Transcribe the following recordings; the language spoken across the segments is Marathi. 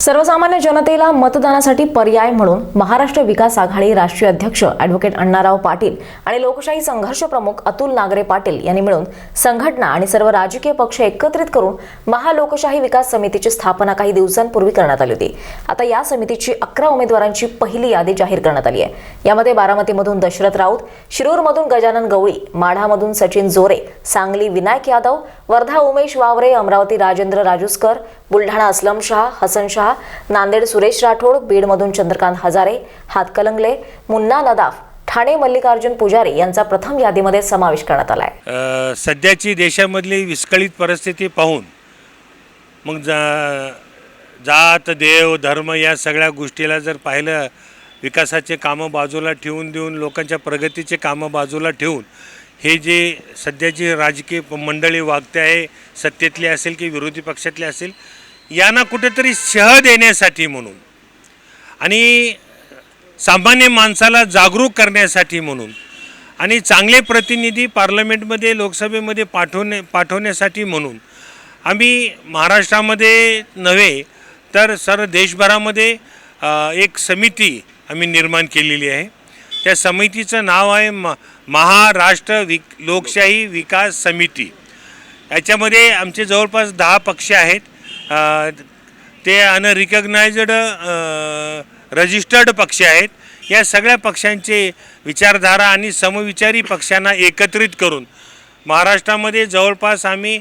सर्वसामान्य जनतेला मतदानासाठी पर्याय म्हणून महाराष्ट्र विकास आघाडी राष्ट्रीय अध्यक्ष अॅडव्होकेट अण्णाराव पाटील आणि लोकशाही संघर्ष प्रमुख अतुल नागरे पाटील यांनी मिळून संघटना आणि सर्व राजकीय पक्ष एकत्रित करून महालोकशाही विकास समितीची स्थापना काही दिवसांपूर्वी करण्यात आली होती. आता या समितीची अकरा उमेदवारांची पहिली यादी जाहीर करण्यात आली आहे. यामध्ये बारामतीमधून दशरथ राऊत शिरूरमधून गजानन गवळी माढामधून सचिन जोरे सांगली विनायक यादव वर्धा उमेश वावरे अमरावती राजेंद्र राजूसकर बुलढाणा असलम शहा हसन शहा नांदेड सुरेश राठोड बीडमधून चंद्रकांत हजारे हातकलंगले मुन्ना नदाफ ठाणे मल्लिकार्जुन पुजारी यांचा प्रथम यादीमध्ये समावेश करण्यात आला आहे सध्याची देशामधली विस्कळीत परिस्थिती पाहून मग जा जात देव धर्म या सगळ्या गोष्टीला जर पाहिलं विकासाचे कामं बाजूला ठेवून देऊन लोकांच्या प्रगतीचे कामं बाजूला ठेवून हे जे सध्याची राजकीय मंडळी वागते आहे सत्तेतली असेल की विरोधी पक्षातली असेल यांना कुठेतरी शह देण्यासाठी म्हणून आणि सामान्य माणसाला जागरूक करण्यासाठी म्हणून आणि चांगले प्रतिनिधी पार्लमेंटमध्ये लोकसभेमध्ये पाठवणे पाठवण्यासाठी म्हणून आम्ही महाराष्ट्रामध्ये नव्हे तर सर देशभरामध्ये एक समिती आम्ही निर्माण केलेली आहे. त्या समितीचं नाव आहे म महाराष्ट्र विक लोकशाही विकास समिती. याच्यामध्ये आमचे जवळपास दहा पक्ष आहेत. ते अनरिकग्नायझड रजिस्टर्ड पक्ष आहेत. या सगळ्या पक्षांचे विचारधारा आणि समविचारी पक्षांना एकत्रित करून महाराष्ट्रामध्ये जवळपास आम्ही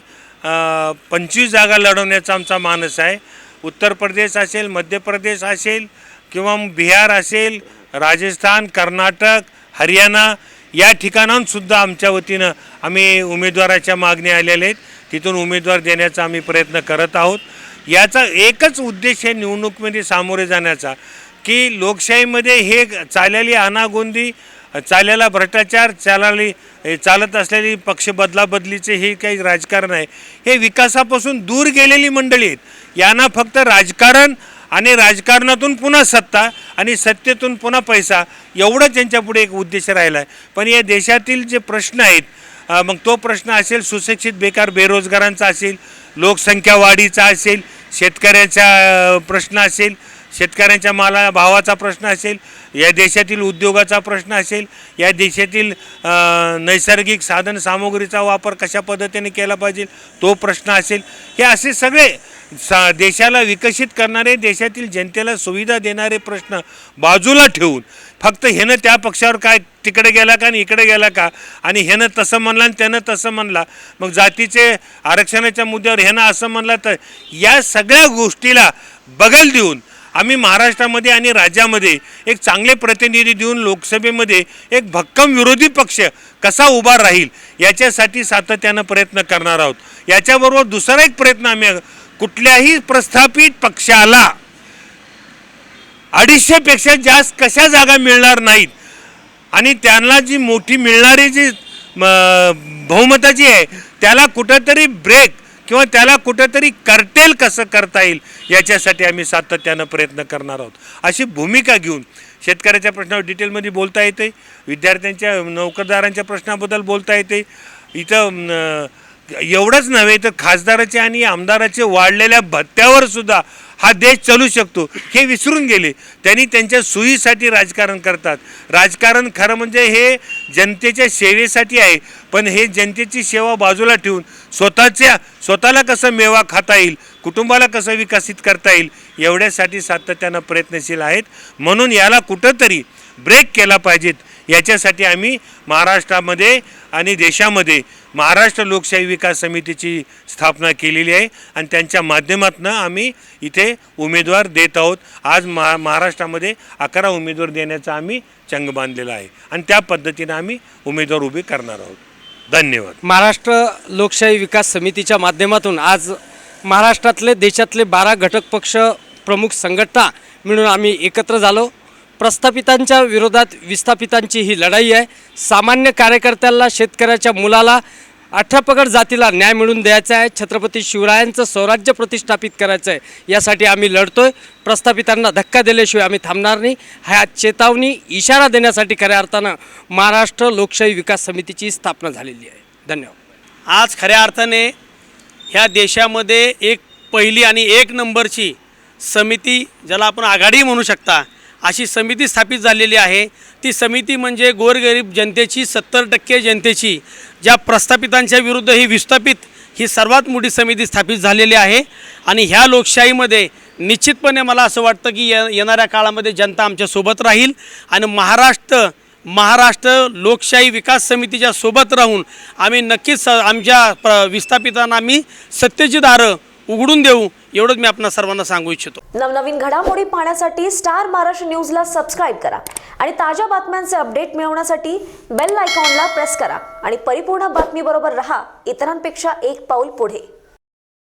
पंचवीस जागा लढवण्याचा आमचा मानस आहे. उत्तर प्रदेश असेल मध्य प्रदेश असेल किंवा बिहार असेल राजस्थान कर्नाटक हरियाणा या ठिकाणांसुद्धा आमच्या वतीनं आम्ही उमेदवाराच्या मागणी आलेल्या आहेत. तिथून उमेदवार देण्याचा आम्ही प्रयत्न करत आहोत. याचा एकच उद्देश आहे निवडणुकीमध्ये सामोरे जाण्याचा की लोकशाहीमध्ये हे चाललेली अनागोंदी चाललेला भ्रष्टाचार चालली चालत असलेली पक्ष बदलाबदलीचे हे काही राजकारण आहे. हे विकासापासून दूर गेलेली मंडळी आहेत. यांना फक्त राजकारण आणि राजकारणातून पुन्हा सत्ता आणि सत्तेतून पुन्हा पैसा एवढं त्यांच्यापुढे एक उद्देश राहिला आहे पण या देशातील जे प्रश्न आहेत मग तो प्रश्न असेल सुशिक्षित बेकार बेरोजगारांचा असेल लोकसंख्या वाढीचा असेल शेतकऱ्याचा प्रश्न असेल शेतकऱ्यांच्या माला भावाचा प्रश्न असेल या देशातील उद्योगाचा प्रश्न असेल या देशातील नैसर्गिक साधन सामुग्रीचा वापर कशा पद्धतीने केला पाहिजे तो प्रश्न असेल. हे असे सगळे सा देशाला विकसित करणारे देशातील जनतेला सुविधा देणारे प्रश्न बाजूला ठेवून फक्त ह्यानं त्या पक्षावर काय तिकडे गेला का आणि इकडे गेला का? आणि ह्यानं तसं म्हणलं आणि त्यानं तसं म्हणला. मग जातीचे आरक्षणाच्या मुद्द्यावर ह्यानं असं म्हणलं तर या सगळ्या गोष्टीला बगल देऊन आम्ही महाराष्ट्रामध्ये आणि राज्यामध्ये एक चांगले प्रतिनिधी देऊन लोकसभेमध्ये एक भक्कम विरोधी पक्ष कसा उभा राहील याच्यासाठी सातत्यानं प्रयत्न करणार आहोत. याच्याबरोबर दुसरा एक प्रयत्न आम्ही कुठल्याही प्रस्थापित पक्षाला अडीचशेपेक्षा जास्त कशा जागा मिळणार नाहीत. आणि त्यांना जी मोठी मिळणारी जी बहुमताची आहे त्याला कुठंतरी ब्रेक किंवा त्याला कुठंतरी कर्टेल कसं करता येईल याच्यासाठी आम्ही सातत्यानं प्रयत्न करणार आहोत. अशी भूमिका घेऊन शेतकऱ्याच्या प्रश्नावर डिटेलमध्ये बोलता येते विद्यार्थ्यांच्या नोकरदारांच्या प्रश्नाबद्दल बोलता येते. इथं एवढंच नव्हे तर खासदाराचे आणि आमदाराचे वाढलेल्या भत्त्यावर सुद्धा हा देश चालू शकतो हे विसरून गेले. त्यांनी त्यांच्या सोयीसाठी राजकारण करतात. राजकारण खरं म्हणजे हे जनतेच्या सेवेसाठी आहे पण हे जनतेची सेवा बाजूला ठेवून स्वतःच्या स्वतःला कसं मेवा खाता येईल कुटुंबाला कसं विकसित करता येईल एवढ्यासाठी सातत्यानं प्रयत्नशील आहेत. म्हणून याला कुठंतरी ब्रेक केला पाहिजेत. याच्यासाठी आम्ही महाराष्ट्रामध्ये आणि देशामध्ये महाराष्ट्र लोकशाही विकास समितीची स्थापना केलेली आहे आणि त्यांच्या माध्यमातून आम्ही इथे उमेदवार देत आहोत. आज महा महाराष्ट्रामध्ये अकरा उमेदवार देण्याचा आम्ही चंग बांधलेला आहे. आणि त्या पद्धतीनं आम्ही उमेदवार उभे करणार आहोत. धन्यवाद. महाराष्ट्र लोकशाही विकास समितीच्या माध्यमातून आज महाराष्ट्रातले देशातले बारा घटक पक्ष प्रमुख संघटना मिळून आम्ही एकत्र झालो. प्रस्थापितांच्या विरोधात विस्थापितांची ही लढाई आहे. सामान्य कार्यकर्त्याला शेतकऱ्याच्या मुलाला अठरापगड जातीला न्याय मिळवून द्यायचा आहे. छत्रपती शिवरायांचं स्वराज्य प्रतिष्ठापित करायचं आहे. यासाठी आम्ही लढतोय. प्रस्थापितांना धक्का दिल्याशिवाय आम्ही थांबणार नाही. ह्या चेतावणी इशारा देण्यासाठी खऱ्या अर्थानं महाराष्ट्र लोकशाही विकास समितीची स्थापना झालेली आहे. धन्यवाद. आज खऱ्या अर्थाने ह्या देशामध्ये एक पहिली आणि एक नंबरची समिती ज्याला आपण आघाडी म्हणू शकता अशी समिती स्थापित झालेली आहे. ती समिती म्हणजे गोरगरीब जनतेची सत्तर टक्के जनतेची ज्या प्रस्थापितांच्या विरुद्ध ही विस्थापित ही सर्वात मोठी समिती स्थापित झालेली आहे. आणि ह्या लोकशाहीमध्ये निश्चितपणे मला असं वाटतं की ये येणाऱ्या काळामध्ये जनता आमच्यासोबत राहील. आणि महाराष्ट्र महाराष्ट्र लोकशाही विकास समितीच्या सोबत राहून आम्ही नक्कीच स- आमच्या प्र विस्थापितांना आम्ही सत्तेची दारं उघडून देऊ एवढंच मी आपणा सर्वांना सांगू इच्छितो. नवनवीन घडामोडी पाहण्यासाठी स्टार महाराष्ट्र न्यूजला सबस्क्राईब करा आणि ताज्या बातम्यांचे अपडेट मिळवण्यासाठी बेल आयकॉनला प्रेस करा आणि परिपूर्ण बातमीबरोबर रहा इतरांपेक्षा एक पाऊल पुढे.